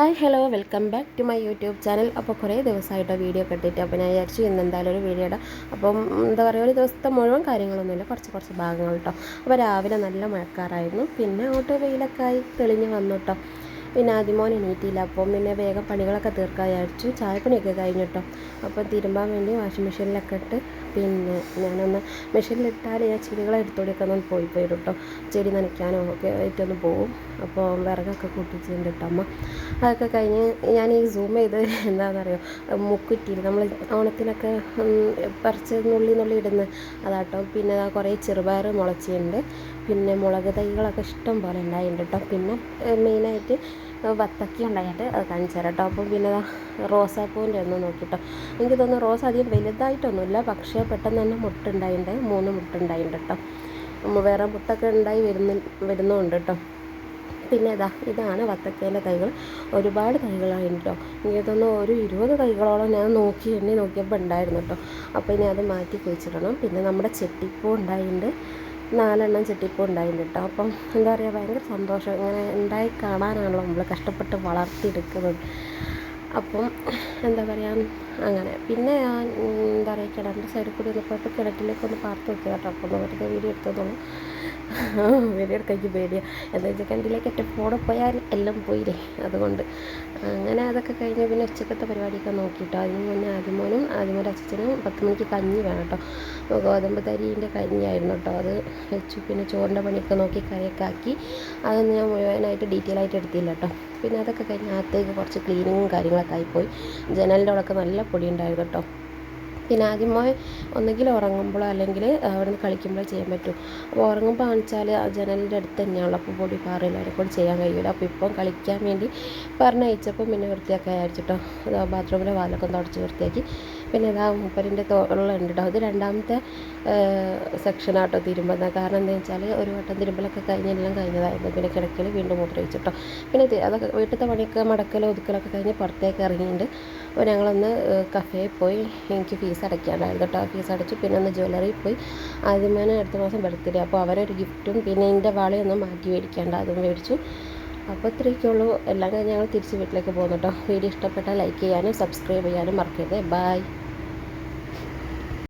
Hi hello welcome back to my YouTube channel. അപ്പോൾ കുറേ ദിവസമായിട്ട് വീഡിയോ കണ്ടിട്ട്. അപ്പോൾ ഞാൻ വിചാരിച്ചു ഇന്ന് എന്തായാലും ഒരു വീഡിയോ ഇടാം. അപ്പം എന്താ പറയുക ഒരു ദിവസത്തെ മുഴുവൻ കാര്യങ്ങളൊന്നുമില്ല. കുറച്ച് കുറച്ച് ഭാഗങ്ങൾ കേട്ടോ അപ്പോൾ രാവിലെ നല്ല മഴക്കാറായിരുന്നു. പിന്നെ അങ്ങോട്ട് വെയിലൊക്കെ ആയി തെളിഞ്ഞ് വന്നു കേട്ടോ പിന്നെ ആദ്യമോൻ എണീറ്റില്ല. അപ്പം പിന്നെ വേഗം പണികളൊക്കെ തീർക്കാൻ വിചാരിച്ചു. ചായപ്പണിയൊക്കെ കഴിഞ്ഞിട്ടോ അപ്പോൾ തിരുമ്പാൻ വേണ്ടി വാഷിംഗ് മെഷീനിലൊക്കെ ഇട്ട് പിന്നെ ഞാനൊന്ന് മെഷീനിലിട്ടാൽ ഞാൻ ചെടികളെ എടുത്തോടെയൊക്കെ ഒന്ന് പോയി പോയി കേട്ടോ ചെടി നനയ്ക്കാനോ ഒക്കെ ആയിട്ടൊന്ന് പോവും. അപ്പോൾ വിറകൊക്കെ കൂട്ടിച്ചിട്ടുണ്ട് കേട്ടോ അമ്മ. അതൊക്കെ കഴിഞ്ഞ് ഞാൻ ഈ സൂം ചെയ്ത് എന്താണെന്നറിയോ? മുക്കുറ്റി നമ്മൾ ഓണത്തിനൊക്കെ പറിച്ച് നുള്ളി നുള്ളി ഇടുന്ന അതാട്ടോ. പിന്നെ കുറേ ചെറുപയർ മുളച്ചിട്ടുണ്ട്. പിന്നെ മുളക് തൈകളൊക്കെ ഇഷ്ടം പോലെ ഉണ്ടായിട്ടുണ്ട് കേട്ടോ. പിന്നെ മെയിനായിട്ട് വത്തക്ക ഉണ്ടായിട്ട് അത് കാണിച്ചു കേട്ടോ. അപ്പം പിന്നെ റോസാപ്പൂവിന്റെ ഒന്ന് നോക്കിട്ടോ എനിക്ക് തോന്നുന്നു റോസ് അധികം വലുതായിട്ടൊന്നുമില്ല. പക്ഷേ പെട്ടെന്ന് തന്നെ മുട്ടുണ്ടായിട്ടുണ്ട് മൂന്ന് മുട്ടുണ്ടായിട്ടുണ്ട് കേട്ടോ. വേറെ മുട്ടൊക്കെ ഉണ്ടായി വരുന്ന വരുന്നുണ്ട് കേട്ടോ. പിന്നെ ഇതാ ഇതാണ് വത്തക്കേന്റെ തൈകൾ. ഒരുപാട് തൈകളായിരുന്നു കേട്ടോ. എനിക്ക് തോന്നുന്നു ഒരു ഇരുപത് തൈകളോളം ഞാൻ നോക്കി എണ്ണി നോക്കിയപ്പോൾ ഉണ്ടായിരുന്നു കേട്ടോ. അപ്പോൾ ഇനി അത് മാറ്റി കുഴിച്ചിടണം. പിന്നെ നമ്മുടെ ചെട്ടിപ്പൂ ഉണ്ടായിട്ടുണ്ട് നാലെണ്ണം ചെട്ടിപ്പൂ ഉണ്ടായിട്ടുണ്ട് കേട്ടോ അപ്പം എന്താ പറയുക ഭയങ്കര സന്തോഷം. ഇങ്ങനെ ഉണ്ടായി കാണാനാണല്ലോ നമ്മൾ കഷ്ടപ്പെട്ട് വളർത്തിയെടുക്കുന്നത്. അപ്പം എന്താ പറയുക അങ്ങനെ. പിന്നെ ഞാൻ എന്താ പറയുക കിണറിന്റെ സൈഡിൽ കൂടി ഒന്ന് പോയപ്പോൾ കിണറ്റിലേക്ക് ഒന്ന് പാർത്ത് വെക്കുക കേട്ടോ അപ്പോൾ ഒന്ന് വെറുതെ വീഡിയോ എടുത്തതുള്ളൂ. വീഡിയോ എനിക്ക് പേടിയാണ് എന്താ വെച്ചാൽ കണ്ടിലേക്ക് ഏറ്റവും ഫോണിൽ പോയാൽ എല്ലാം പോയില്ലേ? അതുകൊണ്ട്. അങ്ങനെ അതൊക്കെ കഴിഞ്ഞ് പിന്നെ ഉച്ചക്കത്തെ പരിപാടിയൊക്കെ നോക്കിയിട്ടോ അതിന് മുന്നേ ആദ്യമോനും ആദ്യമോന്റെ അച്ഛനും പത്ത് മണിക്ക് കഞ്ഞി വേണം കേട്ടോ. ഗോതമ്പ് തരീന്റെ കഞ്ഞിയായിരുന്നു കേട്ടോ. അത് വെച്ചു. പിന്നെ ചോറിന്റെ പണിയൊക്കെ നോക്കി കറിയൊക്കെ ആക്കി. അതൊന്നും ഞാൻ മുഴുവനായിട്ട് ഡീറ്റെയിൽ ആയിട്ട് എടുത്തില്ല കേട്ടോ. പിന്നെ അതൊക്കെ കഴിഞ്ഞ് അകത്തേക്ക് കുറച്ച് ക്ലീനിങ്ങും കാര്യങ്ങളൊക്കെ ആയിപ്പോയി. ജനലിന്റെ അവിടെയൊക്കെ നല്ല പൊടി ഉണ്ടായിരുന്നു കേട്ടോ. പിന്നെ ആദ്യമായി ഒന്നുകിൽ ഉറങ്ങുമ്പോഴോ അല്ലെങ്കിൽ അവിടെ നിന്ന് കളിക്കുമ്പോഴോ ചെയ്യാൻ പറ്റും. അപ്പോൾ ഉറങ്ങുമ്പോൾ കാണിച്ചാൽ ജനലിന്റെ അടുത്ത് തന്നെയാണല്ലോ. അപ്പോൾ പൊടി പാറില്ല കൊണ്ട് ചെയ്യാൻ കഴിയില്ല അപ്പോൾ ഇപ്പം കളിക്കാൻ വേണ്ടി പറഞ്ഞയച്ചപ്പോൾ പിന്നെ വൃത്തിയാക്കാൻ അയച്ചിട്ടോ ബാത്റൂമിലെ വാലൊക്കെ തുടച്ച് വൃത്തിയാക്കി പിന്നെ ഇതാ മൂപ്പരിന്റെ തോളുണ്ട് കേട്ടോ ഇത് രണ്ടാമത്തെ സെക്ഷനാട്ടോ തിരുമ്പുന്നത്. കാരണം എന്താ വെച്ചാൽ ഒരു വട്ടം തിരുമ്പലൊക്കെ കഴിഞ്ഞ് എല്ലാം കഴിഞ്ഞതായിരുന്നു. പിന്നെ കിടക്കൽ വീണ്ടും മൂത്രമൊഴിച്ചിട്ടോ പിന്നെ അതൊക്കെ വീട്ടിലത്തെ പണിയൊക്കെ മടക്കലോ ഒതുക്കലൊക്കെ കഴിഞ്ഞ് പുറത്തേക്ക് ഇറങ്ങിയിട്ടുണ്ട്. അപ്പോൾ ഞങ്ങളൊന്ന് കഫേയിൽ പോയി എനിക്ക് ഫീസ് അടയ്ക്കാണ്ടായിരുന്നു കേട്ടോ ഫീസ് അടച്ചു പിന്നെ ഒന്ന് ജ്വല്ലറിയിൽ പോയി. ആദ്യമേനെ അടുത്ത മാസം ബർത്ത്ഡേ അപ്പോൾ അവരൊരു ഗിഫ്റ്റും പിന്നെ എന്റെ വാളയൊന്നും മാറ്റി മേടിക്കേണ്ട അതും മേടിച്ചു. അപ്പോൾ ഇത്രയൊക്കെയുള്ളൂ എല്ലാം കഴിഞ്ഞ് ഞങ്ങൾ തിരിച്ച് വീട്ടിലേക്ക് പോകുന്നു കേട്ടോ വീഡിയോ ഇഷ്ടപ്പെട്ടാൽ ലൈക്ക് ചെയ്യാനും സബ്സ്ക്രൈബ് ചെയ്യാനും മറക്കരുത്. ബായ്